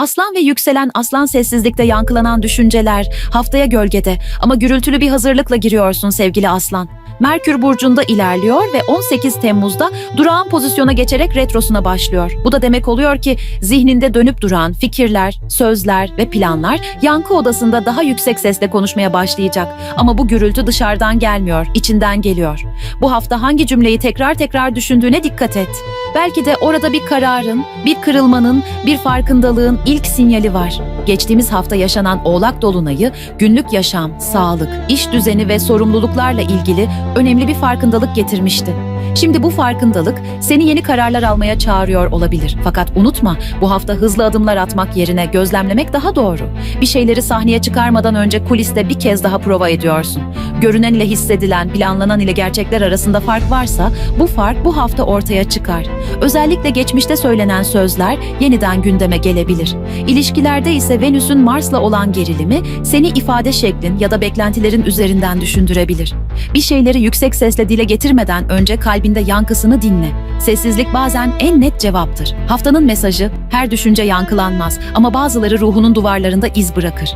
Aslan ve yükselen aslan sessizlikte yankılanan düşünceler, haftaya gölgede ama gürültülü bir hazırlıkla giriyorsun sevgili aslan. Merkür burcunda ilerliyor ve 18 Temmuz'da durağan pozisyona geçerek retrosuna başlıyor. Bu da demek oluyor ki zihninde dönüp duran fikirler, sözler ve planlar yankı odasında daha yüksek sesle konuşmaya başlayacak. Ama bu gürültü dışarıdan gelmiyor, içinden geliyor. Bu hafta hangi cümleyi tekrar tekrar düşündüğüne dikkat et. Belki de orada bir kararın, bir kırılmanın, bir farkındalığın ilk sinyali var. Geçtiğimiz hafta yaşanan Oğlak Dolunayı günlük yaşam, sağlık, iş düzeni ve sorumluluklarla ilgili önemli bir farkındalık getirmişti. Şimdi bu farkındalık seni yeni kararlar almaya çağırıyor olabilir. Fakat unutma, bu hafta hızlı adımlar atmak yerine gözlemlemek daha doğru. Bir şeyleri sahneye çıkarmadan önce kuliste bir kez daha prova ediyorsun. Görünen ile hissedilen, planlanan ile gerçekler arasında fark varsa bu fark bu hafta ortaya çıkar. Özellikle geçmişte söylenen sözler yeniden gündeme gelebilir. İlişkilerde ise Venüs'ün Mars'la olan gerilimi seni ifade şeklin ya da beklentilerin üzerinden düşündürebilir. Bir şeyleri yüksek sesle dile getirmeden önce kalbinde yankısını dinle. Sessizlik bazen en net cevaptır. Haftanın mesajı her düşünce yankılanmaz ama bazıları ruhunun duvarlarında iz bırakır.